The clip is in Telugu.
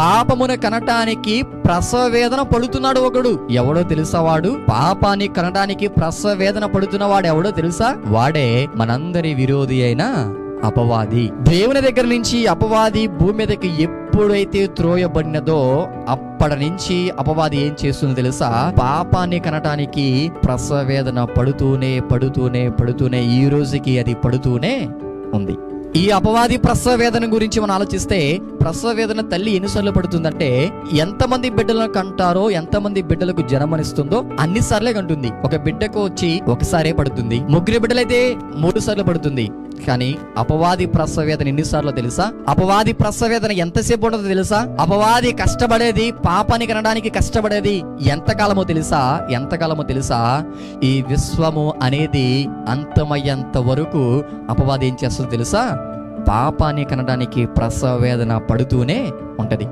పాపమును కనటానికి ప్రసవ వేదన పడుతున్నాడు ఒకడు. ఎవడో తెలుసా వాడు? పాపాన్ని కనటానికి ప్రసవ వేదన పడుతున్న వాడు ఎవడో తెలుసా? వాడే మనందరి విరోధి అయిన అపవాది. దేవుని దగ్గర నుంచి అపవాది భూమి మీదకి ఎప్పుడైతే త్రోయబడినదో అప్పటి నుంచి అపవాది ఏం చేస్తుందో తెలుసా? పాపాన్ని కనటానికి ప్రసవ వేదన పడుతూనే పడుతూనే పడుతూనే ఈ రోజుకి అది పడుతూనే ఉంది. ఈ అపవాది ప్రసవ వేదన గురించి మనం ఆలోచిస్తే ప్రసవ వేదన తల్లి ఎన్నిసార్లు పడుతుందంటే ఎంతమంది బిడ్డలను కంటారో ఎంతమంది బిడ్డలకు జన్మనిస్తుందో అన్ని సార్లే కంటుంది. ఒక బిడ్డకు వచ్చి ఒకసారే పడుతుంది. ముగ్గురు బిడ్డలైతే మూడు సార్లు పడుతుంది. కానీ అపవాది ప్రసవేదన ఎన్నిసార్లు తెలుసా? అపవాది ప్రసవేదన ఎంతసేపు ఉండదో తెలుసా? అపవాది కష్టపడేది పాపాన్ని కనడానికి కష్టపడేది ఎంతకాలమో తెలుసా? ఎంతకాలమో తెలుసా? ఈ విశ్వము అనేది అంతమయ్యేంత వరకు అపవాది ఏం చేస్తుందో తెలుసా? పాపాన్ని కనడానికి ప్రసవేదన పడుతూనే ఉంటది.